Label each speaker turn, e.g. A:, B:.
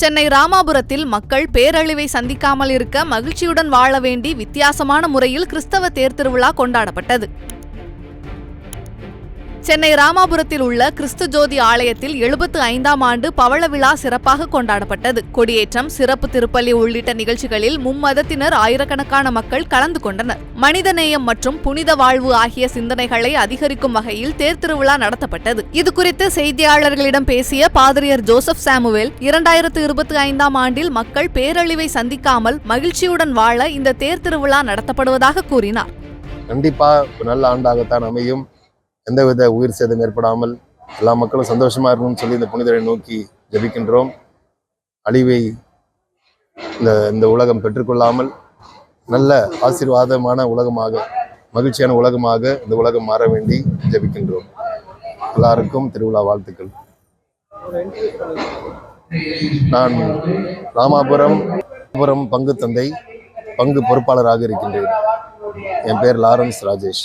A: சென்னை ராமாபுரத்தில் மக்கள் பேரழிவை சந்திக்காமல் இருக்க மகிழ்ச்சியுடன் வாழ வேண்டி வித்தியாசமான முறையில் கிறிஸ்தவ தேர்திருவிழா கொண்டாடப்பட்டது. சென்னை ராமாபுரத்தில் உள்ள கிறிஸ்து ஜோதி ஆலயத்தில் எழுபத்து ஐந்தாம் ஆண்டு பவள விழா சிறப்பாக கொண்டாடப்பட்டது. கொடியேற்றம் சிறப்பு திருப்பலி உள்ளிட்ட நிகழ்ச்சிகளில் மும்மதத்தினர் ஆயிரக்கணக்கான மக்கள் கலந்து கொண்டனர். மனிதநேயம் மற்றும் புனித வாழ்வு ஆகிய சிந்தனைகளை அதிகரிக்கும் வகையில் தேர்திருவிழா நடத்தப்பட்டது. இதுகுறித்து செய்தியாளர்களிடம் பேசிய பாதிரியர் ஜோசப் சாமுவேல் இரண்டாயிரத்து இருபத்தி ஐந்தாம் ஆண்டில் மக்கள் பேரழிவை சந்திக்காமல் மகிழ்ச்சியுடன் வாழ இந்த தேர்திருவிழா நடத்தப்படுவதாக கூறினார்.
B: கண்டிப்பா நல்ல ஆண்டாகத்தான் அமையும். எந்தவித உயிர் சேதம் ஏற்படாமல் எல்லா மக்களும் சந்தோஷமாக இருக்கணும்னு சொல்லி இந்த புனிதரை நோக்கி ஜெபிக்கின்றோம். அழிவை இந்த இந்த உலகம் பெற்றுக்கொள்ளாமல் நல்ல ஆசீர்வாதமான உலகமாக மகிழ்ச்சியான உலகமாக இந்த உலகம் மாற வேண்டி ஜெபிக்கின்றோம். எல்லாருக்கும் திருவிழா வாழ்த்துக்கள். நான் ராமாபுரம் ராமாபுரம் பங்கு தந்தை பங்கு பொறுப்பாளராக இருக்கின்றேன். என் பேர் லாரன்ஸ் ராஜேஷ்.